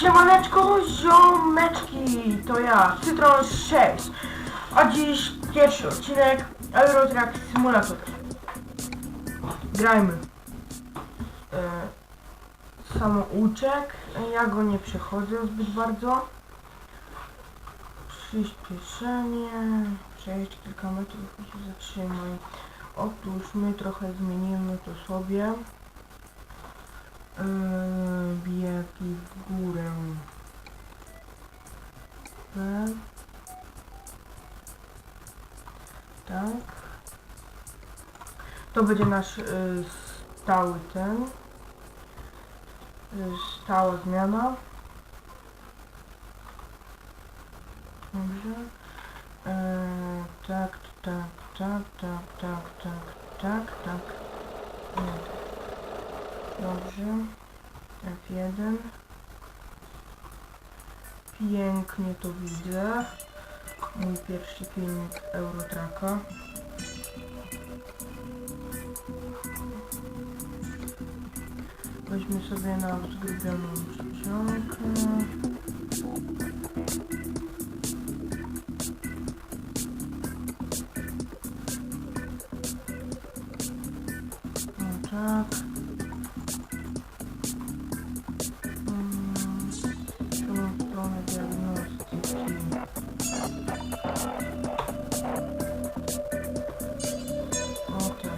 Siemaneczko, ziomeczki, to ja, Cytron 6, a dziś pierwszy odcinek Eurotrack Simulator. Grajmy. E, samouczek, ja go nie przechodzę zbyt bardzo. Przyspieszenie, przejść kilka metrów się zatrzymaj. Otóż my trochę zmienimy to sobie. Yy, biegi w górę. Tak. Tak. To będzie nasz yy, stały ten. Stała zmiana. Dobrze. Tak, tak, tak, tak, tak, tak, tak, tak. Nie. Dobrze. F1. Pięknie to widzę. Mój pierwszy filmik Eurotraka. Weźmy sobie na zgrubioną czcionkę. Diagnostyki? O tak.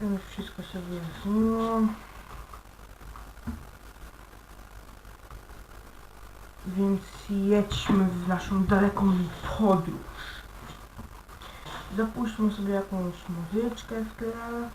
Już wszystko się wyjaśniło. Więc jedźmy w naszą daleką podróż. Zapuśćmy sobie jakąś muzyczkę w tle.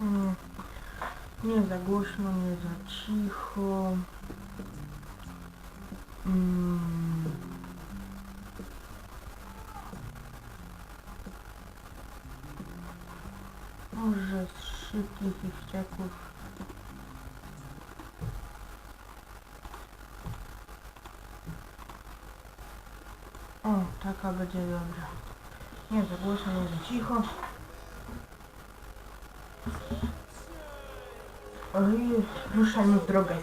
Mm. Nie za głośno, nie za cicho. Mm. Może z szybkich i wścieków. O, taka będzie dobra. Nie za głośno, nie za cicho. Oj, ruszajmy w drogę.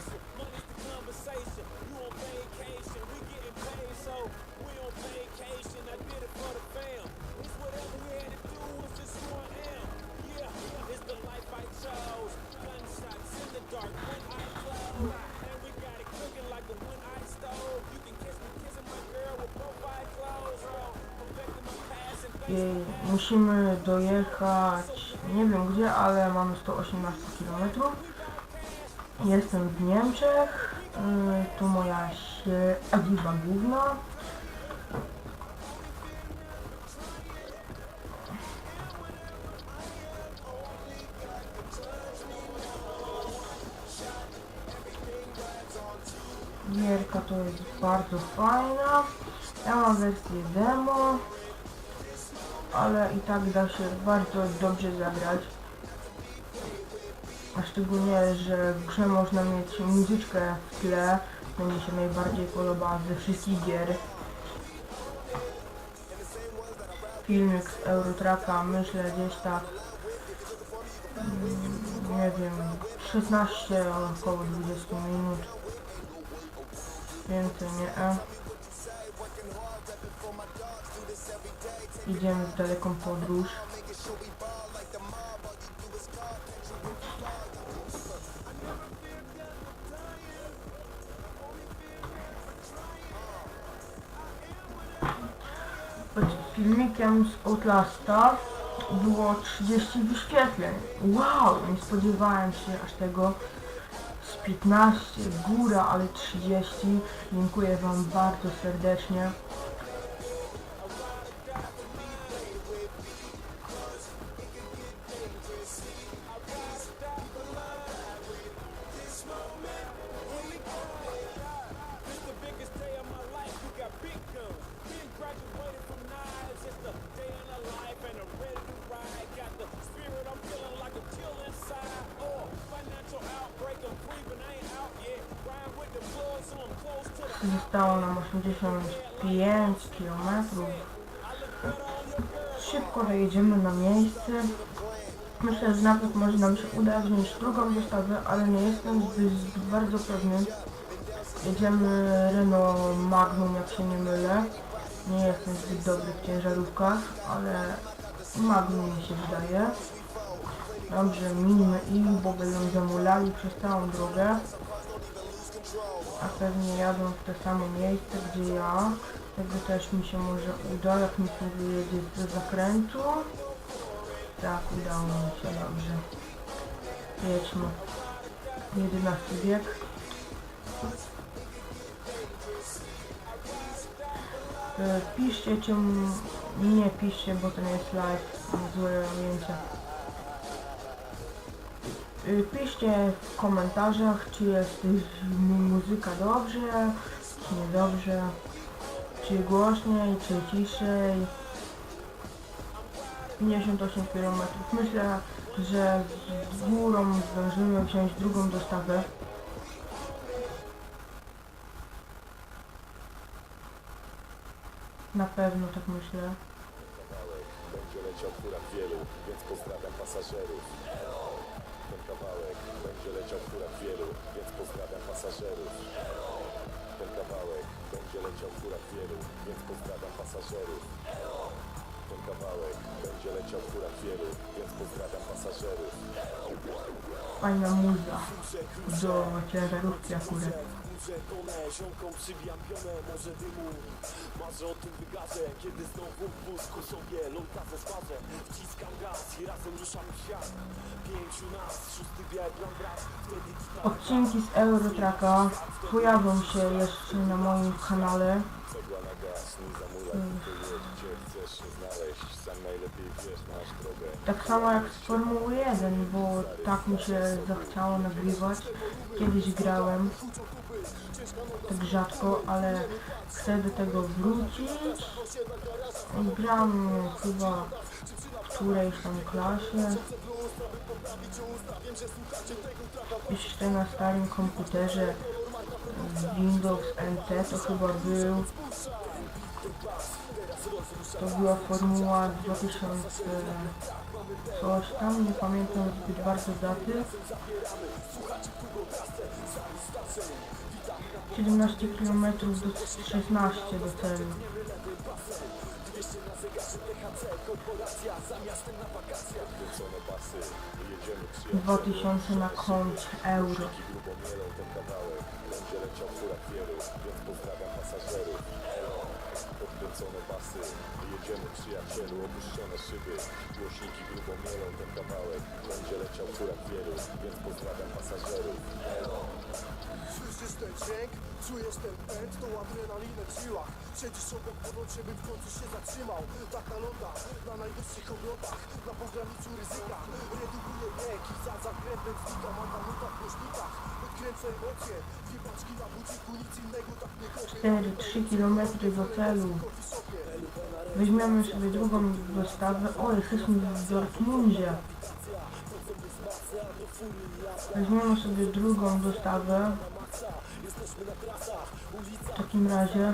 Jej, musimy dojechać, nie wiem gdzie, ale mamy 118 km. Jestem w Niemczech. Yy, tu moja siedziba główna. Gierka to jest bardzo fajna. Ja mam wersję demo ale i tak da się bardzo dobrze zagrać. A szczególnie, że w grze można mieć muzyczkę w tle, to mi się najbardziej podoba ze wszystkich gier. Filmik z Eurotraka, myślę gdzieś tak, mm, nie wiem, 16, około 20 minut. Więcej nie. Idziemy w daleką podróż. Pod filmikiem z Outlasta było 30 wyświetleń. Wow, nie spodziewałem się aż tego. Z 15, góra, ale 30. Dziękuję Wam bardzo serdecznie. Zostało nam 85 km. Szybko dojedziemy na miejsce. Myślę, że nawet może nam się uda wziąć drugą dostawę, ale nie jestem bardzo pewny. Jedziemy Renault Magnum, jak się nie mylę. Nie jestem zbyt dobry w ciężarówkach, ale Magnum mi się wydaje. Dobrze, minimy ich, bo będą zamulali przez całą drogę. A pewnie jadą w to samo miejsce, gdzie ja. Tego też mi się może uda, jak mi się wyjedzie z zakrętu. Tak, udało mi się, dobrze. Jedźmy. 11 wiek. E, Piszcie, czy... m- Nie piszcie, bo to nie jest live. Złe ujęcia. Y, Piszcie w komentarzach, czy jest mu- muzyka dobrze, czy niedobrze, czy głośniej, czy ciszej. 58 km. Myślę, że z górą zdążymy wziąć drugą dostawę. Na pewno tak myślę. Będzie leciał wielu, więc pozdrawiam pasażerów. Ten kawałek będzie leciał akurat wielu, więc pozdrawiam pasażerów. Ten kawałek będzie leciał akurat wielu, więc pozdrawiam pasażerów. Ten kawałek będzie leciał akurat wielu, więc pozdrawiam pasażerów. Fajna muza do ciężarówki akurat. Tonę, ziomką przybijam pionę, może dymu Marzę o tym kiedy znowu w wózku sobie sparzem Wciskam gaz i razem ruszamy w świat. Pięciu nas, szósty bieg, nam brat Wtedy Odcinki z Eurotraka pojawią się jeszcze na moim kanale. Cegła na gaz, nie zamulaj, znaleźć. Sam najlepiej wiesz, masz drogę. Tak samo jak z Formuły 1, bo tak mi się zachciało nagrywać. Kiedyś grałem, tak rzadko, ale chcę do tego wrócić. Gram chyba w którejś tam klasie. Jeszcze na starym komputerze Windows NT to chyba był. To była formuła 2000 coś tam, nie pamiętam zbyt bardzo daty. 17 km do 16 do celu. Przyjaciół. 2000 na koncie euro. Będzie leciał więc pozdrawiam pasażerów. Elo, podkręcone basy, jedziemy przyjacielu, opuszczone szyby, głośniki grubo mielą ten kawałek, będzie leciał akurat wielu, więc pozdrawiam pasażerów. Elo, Słyszysz ten dźwięk? Czujesz ten pęd? To adrenalinę w żyłach Siedzisz obok podłącz, by w końcu się zatrzymał Taka lota na najwyższych obrotach Na pograniczu ryzyka Redukuje bieg i za zakrętem znika Manda nuta w głośnikach Odkręcę emocje Dwie paczki na budziku, nic innego tak nie kopię 4-3 km do celu. Weźmiemy sobie drugą dostawę. O, jesteśmy w Dortmundzie. Weźmiemy sobie drugą dostawę. W takim razie.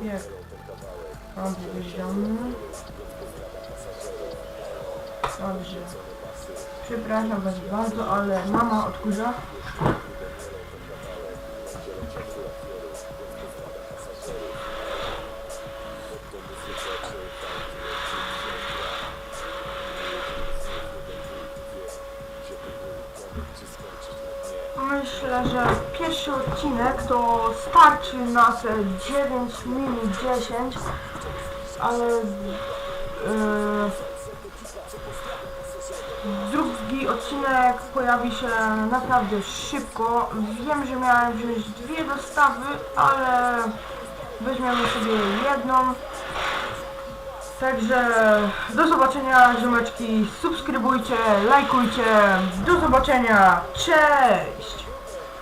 więc pozdrawiam pasażerów. Dobrze. Kręcone basy, Przepraszam was bardzo, ale mama odkurza. Myślę, że pierwszy odcinek to starczy na te 9 minut 10, ale yy, drugi odcinek pojawi się naprawdę szybko. Wiem, że miałem wziąć dwie dostawy, ale weźmiemy sobie jedną. Także do zobaczenia ziomeczki, subskrybujcie, lajkujcie, do zobaczenia, cześć!